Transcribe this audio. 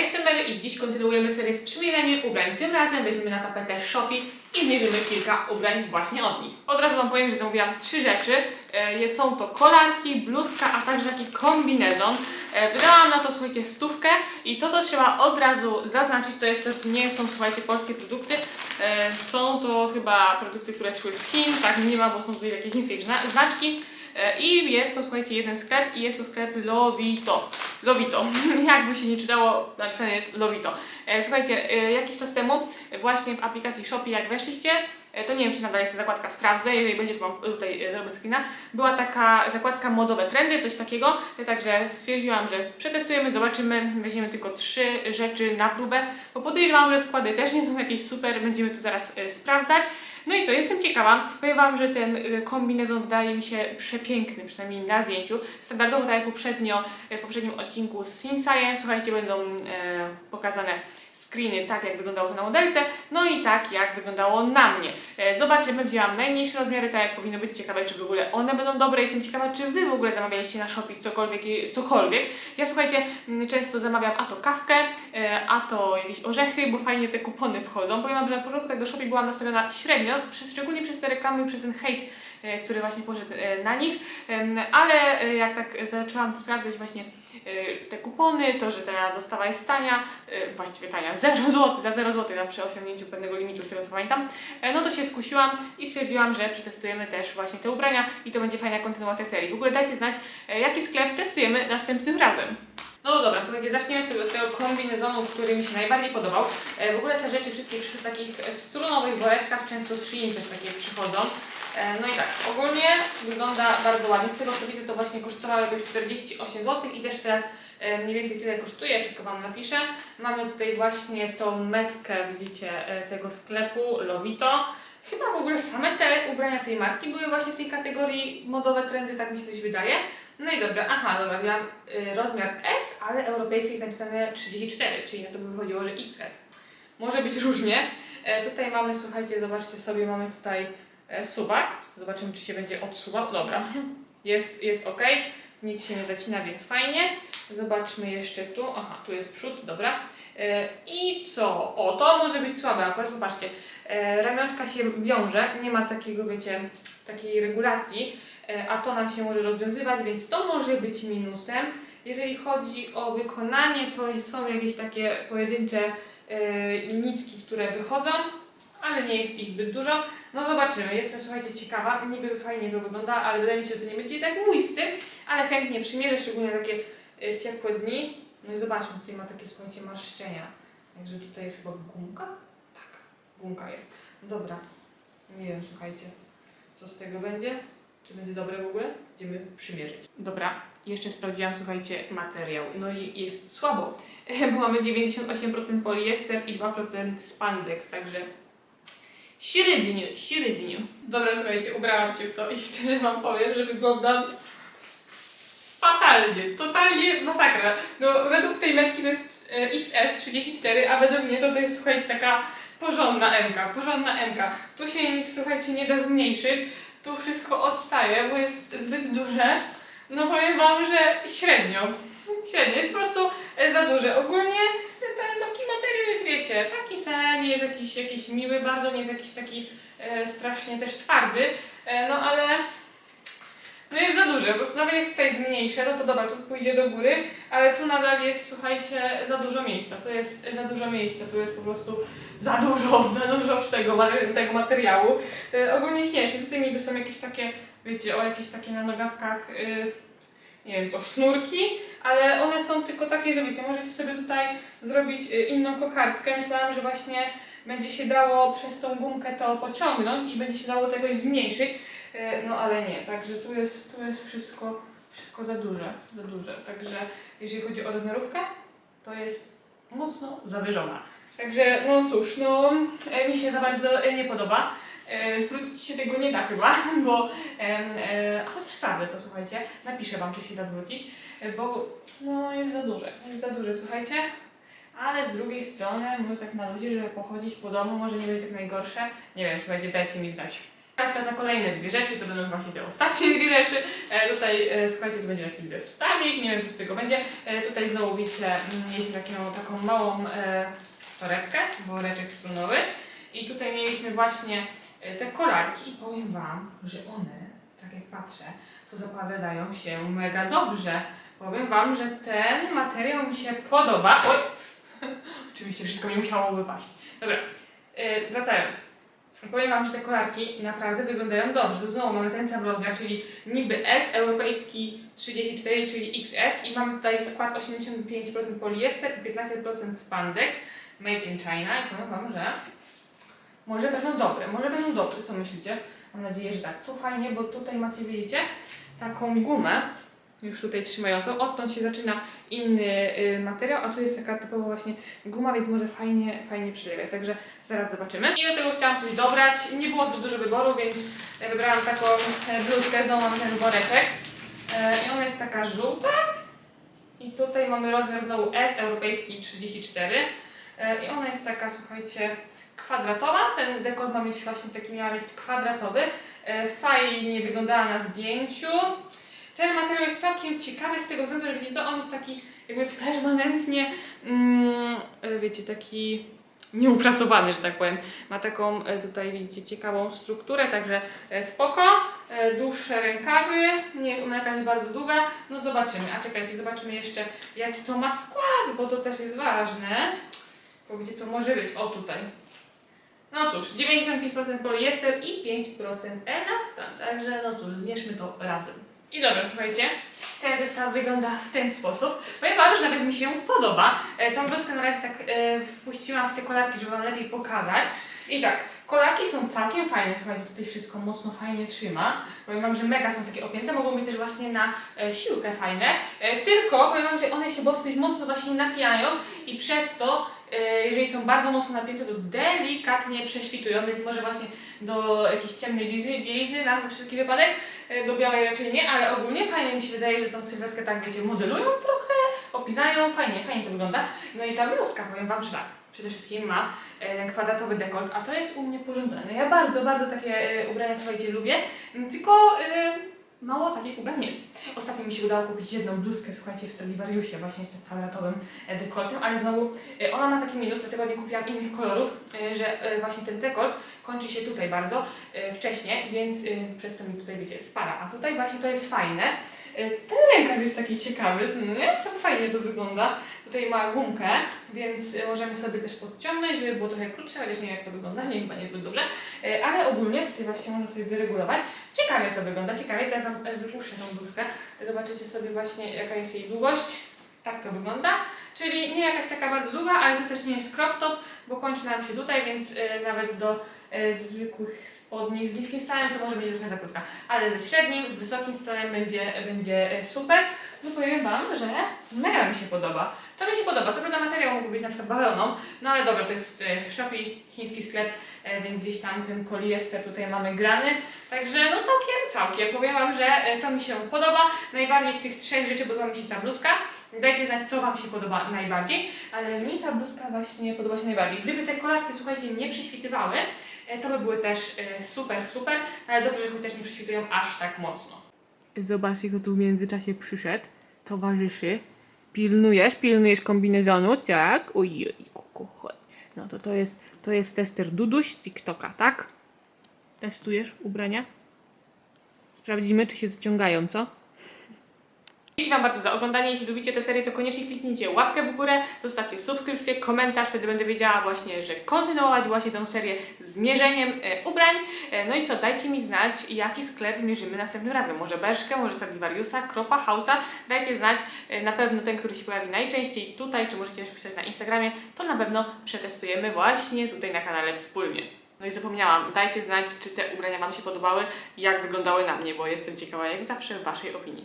jestem Mary i dziś kontynuujemy serię z przymierzaniem ubrań. Tym razem weźmiemy na tapetę Shopee i zmierzymy kilka ubrań właśnie od nich. Od razu Wam powiem, że zamówiłam trzy rzeczy. E, są to kolarki, bluzka, a także taki kombinezon. E, wydałam na to, słuchajcie, stówkę i to, co trzeba od razu zaznaczyć, to jest to, że nie są, słuchajcie, polskie produkty. E, są to chyba produkty, które szły z Chin, tak nie ma, bo są tutaj takie chińskie zna- znaczki. E, I jest to, słuchajcie, jeden sklep i jest to sklep Lovito. Lovito. Jakby się nie czytało, napisane jest Lovito. E, Słuchajcie, e, jakiś czas temu właśnie w aplikacji Shopee, jak weszliście, to nie wiem, czy nadal jest ta zakładka sprawdzę, jeżeli będzie, to mam tutaj zrobię screena. Była taka zakładka modowe trendy, coś takiego, także stwierdziłam, że przetestujemy, zobaczymy, weźmiemy tylko trzy rzeczy na próbę, bo podejrzewam, że składy też nie są jakieś super, będziemy to zaraz sprawdzać. No i co, jestem ciekawa. Powiem Wam, że ten y, kombinezon wydaje mi się przepiękny, przynajmniej na zdjęciu. Standardowo, tak jak poprzednio, w poprzednim odcinku z Sinsajem, słuchajcie, będą e, pokazane screeny tak, jak wyglądało to na modelce, no i tak, jak wyglądało na mnie. E, zobaczymy, wzięłam najmniejsze rozmiary, tak jak powinno być. Ciekawe, czy w ogóle one będą dobre. Jestem ciekawa, czy Wy w ogóle zamawialiście na Shopee cokolwiek, cokolwiek. Ja, słuchajcie, m, często zamawiam a to kawkę, e, a to jakieś orzechy, bo fajnie te kupony wchodzą. Powiem Wam, że na początku tak do Shopee byłam nastawiona średnio, szczególnie przez te reklamy, przez ten hejt, e, który właśnie poszedł e, na nich, ale e, jak tak zaczęłam sprawdzać właśnie e, te kupony, to, że ta dostawa jest tania, e, właściwie tania, 0 zł, za 0 zł przy osiągnięciu pewnego limitu, z tego co pamiętam, e, no to się skusiłam i stwierdziłam, że przetestujemy też właśnie te ubrania i to będzie fajna kontynuacja serii. W ogóle dajcie znać, e, jaki sklep testujemy następnym razem. No dobra, słuchajcie, zaczniemy sobie od tego kombinezonu, który mi się najbardziej podobał. E, w ogóle te rzeczy wszystkie przyszły w takich strunowych woreczkach, często z Shein też takie przychodzą. E, no i tak, ogólnie wygląda bardzo ładnie. Z tego co widzę, to właśnie kosztowało jakoś 48 zł i też teraz e, mniej więcej tyle kosztuje, wszystko Wam napiszę. Mamy tutaj właśnie tą metkę, widzicie, e, tego sklepu Lovito. Chyba w ogóle same te ubrania tej marki były właśnie w tej kategorii modowe trendy, tak mi się coś wydaje. No i dobra, aha, dobra, miałam rozmiar S, ale europejski jest napisane 34, czyli na to by wychodziło, że XS. Może być różnie. Tutaj mamy, słuchajcie, zobaczcie sobie, mamy tutaj suwak. Zobaczymy, czy się będzie odsuwał. Dobra, jest, jest ok. Nic się nie zacina, więc fajnie. Zobaczmy jeszcze tu. Aha, tu jest przód, dobra. E, I co? O, to może być słabe akurat, zobaczcie. E, ramionczka się wiąże, nie ma takiego, wiecie, takiej regulacji, e, a to nam się może rozwiązywać, więc to może być minusem. Jeżeli chodzi o wykonanie, to są jakieś takie pojedyncze e, nitki, które wychodzą, ale nie jest ich zbyt dużo. No zobaczymy, jestem słuchajcie ciekawa, niby fajnie to wygląda, ale wydaje mi się, że to nie będzie tak mój styl, ale chętnie przymierzę, szczególnie takie e, ciepłe dni. No i zobaczmy, tutaj ma takie słuchajcie marszczenia, także tutaj jest chyba gumka? Tak, gumka jest. Dobra, nie wiem, słuchajcie, co z tego będzie, czy będzie dobre w ogóle, będziemy przymierzyć. Dobra, jeszcze sprawdziłam, słuchajcie, materiał, no i jest słabo, bo mamy 98% poliester i 2% spandex, także średnio, średnio. Dobra, słuchajcie, ubrałam się w to i szczerze wam powiem, że wyglądam fatalnie, totalnie masakra. No według tej metki to jest e, XS34, a według mnie to, to jest, słuchajcie, taka porządna MK, porządna MK. Tu się nic, słuchajcie, nie da zmniejszyć, tu wszystko odstaje, bo jest zbyt duże. No powiem wam, że średnio. Średnio, jest po prostu e, za duże. Ogólnie ten taki materiał jest, wiecie, taki se, nie jest jakiś, jakiś miły bardzo, nie jest jakiś taki e, strasznie też twardy, e, no ale no jest za duże, po prostu nawet jak tutaj zmniejszę, no to dobra, tu pójdzie do góry, ale tu nadal jest, słuchajcie, za dużo miejsca, to jest za dużo miejsca, tu jest po prostu za dużo, za dużo tego, tego materiału. E, ogólnie śmiesznie, tutaj niby są jakieś takie, wiecie, o jakieś takie na nogawkach, y, nie wiem co, sznurki, ale one są tylko takie, że wiecie, możecie sobie tutaj zrobić y, inną kokardkę. Myślałam, że właśnie będzie się dało przez tą gumkę to pociągnąć i będzie się dało tego zmniejszyć, y, no ale nie, także tu jest, tu jest wszystko, wszystko za duże, za duże, także jeżeli chodzi o rozmiarówkę, to jest mocno zawyżona. Także no cóż, no e, mi się za bardzo nie podoba. E, zwrócić się tego nie da chyba, bo e, a chociaż sprawdzę to słuchajcie, napiszę wam czy się da zwrócić, e, bo no jest za duże, jest za duże, słuchajcie. Ale z drugiej strony, mówię tak na ludzie, żeby pochodzić po domu, może nie będzie tak najgorsze. Nie wiem, słuchajcie, dajcie mi znać. Teraz czas na kolejne dwie rzeczy, to będą już właśnie te ostatnie dwie rzeczy. E, tutaj, e, słuchajcie, tu będzie jakiś zestawik, nie wiem co z tego będzie. E, tutaj znowu wiecie, mm, mieliśmy taką, taką małą e, torebkę, woreczek strunowy. I tutaj mieliśmy właśnie te kolarki i powiem Wam, że one, tak jak patrzę, to zapowiadają się mega dobrze. Powiem Wam, że ten materiał mi się podoba. Oj! Oczywiście wszystko mi musiało wypaść. Dobra, e, wracając. Powiem Wam, że te kolarki naprawdę wyglądają dobrze. Tu znowu mamy ten sam rozmiar, czyli niby S, europejski 34, czyli XS i mamy tutaj skład 85% poliester i 15% spandex, made in China i powiem Wam, że może będą dobre, może będą dobre, co myślicie? Mam nadzieję, że tak. Tu fajnie, bo tutaj macie, widzicie, taką gumę, już tutaj trzymającą. Odtąd się zaczyna inny y, materiał, a tu jest taka typowo właśnie guma, więc może fajnie, fajnie przylegać. Także zaraz zobaczymy. I do tego chciałam coś dobrać. Nie było zbyt dużo wyboru, więc wybrałam taką e, bluzkę, znowu mamy ten woreczek. E, I ona jest taka żółta. I tutaj mamy rozmiar znowu S, europejski 34. E, I ona jest taka, słuchajcie, kwadratowa. Ten dekolt ma mieć właśnie taki, miała być kwadratowy. E, Fajnie wyglądała na zdjęciu. Ten materiał jest całkiem ciekawy z tego względu, że wiecie co, on jest taki jakby permanentnie, mm, e, wiecie, taki nieuprasowany, że tak powiem. Ma taką e, tutaj, widzicie, ciekawą strukturę, także spoko. Dłuższe rękawy, nie jest ona jakaś bardzo długa. No zobaczymy. A czekajcie, zobaczymy jeszcze jaki to ma skład, bo to też jest ważne. Bo gdzie to może być? O tutaj. No cóż, 95% poliester i 5% elastan. Także no cóż, zmierzmy to razem. I dobra, słuchajcie, ten zestaw wygląda w ten sposób. Powiem wam, że nawet mi się podoba. E, tą bluzkę na razie tak e, wpuściłam w te kolarki, żeby wam lepiej pokazać. I tak, kolarki są całkiem fajne, słuchajcie, tutaj wszystko mocno fajnie trzyma. Powiem wam, że mega są takie opięte, mogą być też właśnie na e, siłkę fajne. E, tylko powiem wam, że one się dosyć mocno właśnie napijają i przez to, jeżeli są bardzo mocno napięte, to delikatnie prześwitują, więc może właśnie do jakiejś ciemnej bielizny na wszelki wypadek, e, do białej raczej nie, ale ogólnie fajnie mi się wydaje, że tą sylwetkę tak wiecie, modelują trochę, opinają, fajnie, fajnie to wygląda. No i ta bluzka, powiem wam, że tak, przede wszystkim ma e, kwadratowy dekolt, a to jest u mnie pożądane. Ja bardzo, bardzo takie e, ubrania, słuchajcie, lubię, tylko e, mało takich ubrań jest. Ostatnio mi się udało kupić jedną bluzkę, słuchajcie, w Stradivariusie, właśnie z tym kwadratowym e, dekoltem, ale znowu e, ona ma taki minus, dlatego nie kupiłam innych kolorów, e, że właśnie ten dekolt kończy się tutaj bardzo wcześnie, więc przez to mi tutaj, wiecie, spara. A tutaj właśnie to jest fajne. Ten rękaw jest taki ciekawy, no nie? Tak fajnie to wygląda. Tutaj ma gumkę, więc możemy sobie też podciągnąć, żeby było trochę krótsze, chociaż nie wiem jak to wygląda, nie chyba niezbyt dobrze. Ale ogólnie tutaj właśnie można sobie wyregulować. Ciekawie to wygląda, ciekawie. Teraz wypuszczę tą bluzkę. Zobaczycie sobie właśnie jaka jest jej długość. Tak to wygląda. Czyli nie jakaś taka bardzo długa, ale to też nie jest crop top, bo kończy nam się tutaj, więc e, nawet do e, zwykłych spodni z niskim stanem to może być trochę za krótka. Ale ze średnim, z wysokim stanem będzie, będzie e, super. No powiem Wam, że mega mi się podoba. To mi się podoba. Co prawda materiał mógł być na przykład bawełną, no ale dobra, to jest e, Shopee, chiński sklep, e, więc gdzieś tam ten poliester tutaj mamy grany. Także no całkiem, całkiem. Powiem Wam, że e, to mi się podoba. Najbardziej z tych trzech rzeczy podoba mi się ta bluzka. Dajcie znać, co Wam się podoba najbardziej, ale mi ta bluzka właśnie podoba się najbardziej. Gdyby te kolarki, słuchajcie, nie prześwitywały, e, to by były też e, super, super, ale dobrze, że chociaż nie prześwitują aż tak mocno. Zobaczcie, kto tu w międzyczasie przyszedł. Towarzyszy. Pilnujesz, pilnujesz kombinezonu, tak? Ojej, kochaj. No to to jest, to jest tester Duduś z TikToka, tak? Testujesz ubrania? Sprawdzimy, czy się zaciągają, co? Dzięki Wam bardzo za oglądanie. Jeśli lubicie tę serię, to koniecznie kliknijcie łapkę w górę, zostawcie subskrypcję, komentarz, wtedy będę wiedziała właśnie, że kontynuować właśnie tę serię z mierzeniem e, ubrań. E, no i co, dajcie mi znać, jaki sklep mierzymy następnym razem. Może Berszkę, może Stradivariusa, Kropa, Hausa. Dajcie znać, e, na pewno ten, który się pojawi najczęściej tutaj, czy możecie też pisać na Instagramie, to na pewno przetestujemy właśnie tutaj na kanale wspólnie. No i zapomniałam, dajcie znać, czy te ubrania Wam się podobały, jak wyglądały na mnie, bo jestem ciekawa jak zawsze Waszej opinii.